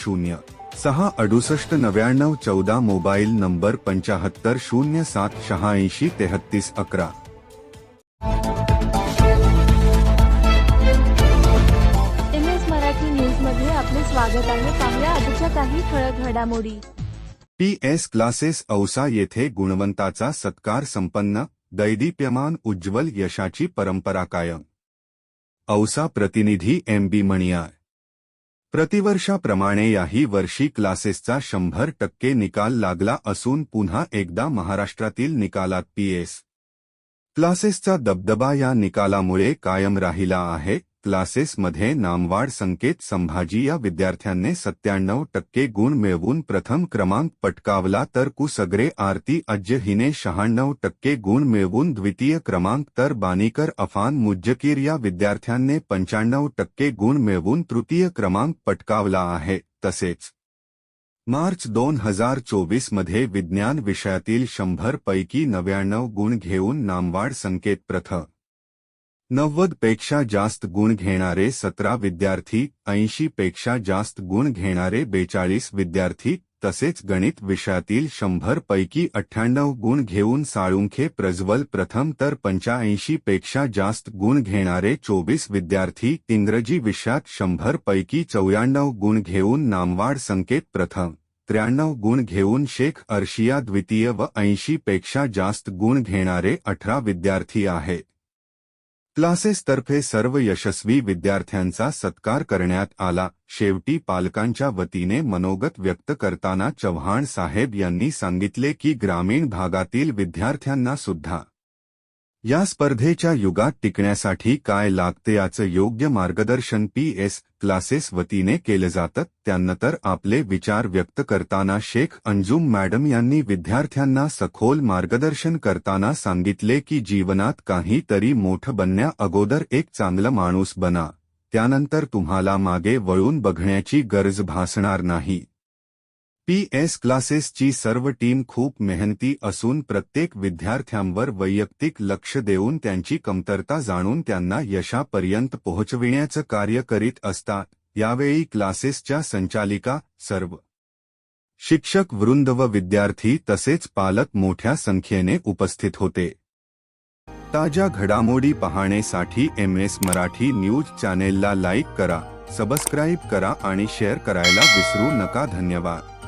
शून्य. सहा अडुसष्ट नव्याण्णव चौदा मोबाईल नंबर पंचाहत्तर शून्य सात शहाऐंशी तेहत्तीस अकरा. एम एस मराठी न्यूजमध्ये आपले स्वागत आहे. पाहूया आजच्या काही ठळक घडामोडी. पी एस क्लासेस औसा येथे गुणवंताचा सत्कार संपन्न दैदीप्यमान उज्ज्वल यशाची परंपरा कायम. औसा प्रतिनिधी एम बी मणियार. प्रतिवर्षाप्रमाणे याही वर्षी क्लासेसचा शंभर टक्के निकाल लागला असून पुन्हा एकदा महाराष्ट्रातील निकालात पीएस क्लासेसचा दबदबा या निकालामुळे कायम राहिला आहे. क्लासेसमध्ये नामवाढ संकेत संभाजी या विद्यार्थ्यांनी सत्त्याण्णव टक्के गुण मिळवून प्रथम क्रमांक पटकावला तर कुसगरे आरती अज्ज हिने शहाण्णव टक्के गुण मिळवून द्वितीय क्रमांक तर बानीकर अफान मुज्जकीर या विद्यार्थ्यांनी पंच्याण्णव टक्के गुण मिळवून तृतीय क्रमांक पटकावला आहे. तसेच मार्च दोन हज़ार चोवीस मध्ये विज्ञान विषयातील शंभर पैकी नव्याण्णव गुण घेऊन नामवाढ संकेत प्रथम नव्वदपेक्षा जास्त गुण घेणारे सतरा विद्यार्थी ऐंशी पेक्षा जास्त गुण घेणारे बेचाळीस विद्यार्थी तसेच गणित विषयातील शंभर पैकी अठ्ठ्याण्णव गुण घेऊन साळुंखे प्रज्वल प्रथम तर पंच्याऐंशी पेक्षा जास्त गुण घेणारे चोवीस विद्यार्थी इंग्रजी विषयात शंभर पैकी चौऱ्याण्णव गुण घेऊन नामवाड संकेत प्रथम त्र्याण्णव गुण घेऊन शेख अर्शिया द्वितीय व ऐंशी पेक्षा जास्त गुण घेणारे अठरा विद्यार्थी आहेत क्लासेसतर्फे सर्व यशस्वी विद्यार्थ्यांचा सत्कार करण्यात आला. शेवटी पालकांच्या वतीने मनोगत व्यक्त करताना चव्हाण साहेब यांनी सांगितले की ग्रामीण भागातील विद्यार्थ्यांना सुद्धा या स्पर्धेच्या युगात टिकण्यासाठी काय लागते याचं योग्य मार्गदर्शन पी एस क्लासेस वतीने केलं जातं. त्यानंतर आपले विचार व्यक्त करताना शेख अंजुम मॅडम यांनी विद्यार्थ्यांना सखोल मार्गदर्शन करताना सांगितले की जीवनात काहीतरी मोठं बनण्या अगोदर एक चांगलं माणूस बना. त्यानंतर तुम्हाला मागे वळून बघण्याची गरज भासणार नाही. पी एस क्लासेसची सर्व टीम खूप मेहनती असून प्रत्येक विद्यार्थ्यांवर वैयक्तिक लक्ष देऊन त्यांची कमतरता जाणून त्यांना यशापर्यंत पोहोचविण्याचं कार्य करीत असतात. यावेळी क्लासेसच्या संचालिका सर्व शिक्षक वृंद व विद्यार्थी तसेच पालक मोठ्या संख्येने उपस्थित होते. ताज्या घडामोडी पाहण्यासाठी एम एस मराठी न्यूज चॅनेलला लाईक करा सबस्क्राईब करा आणि शेअर करायला विसरू नका. धन्यवाद.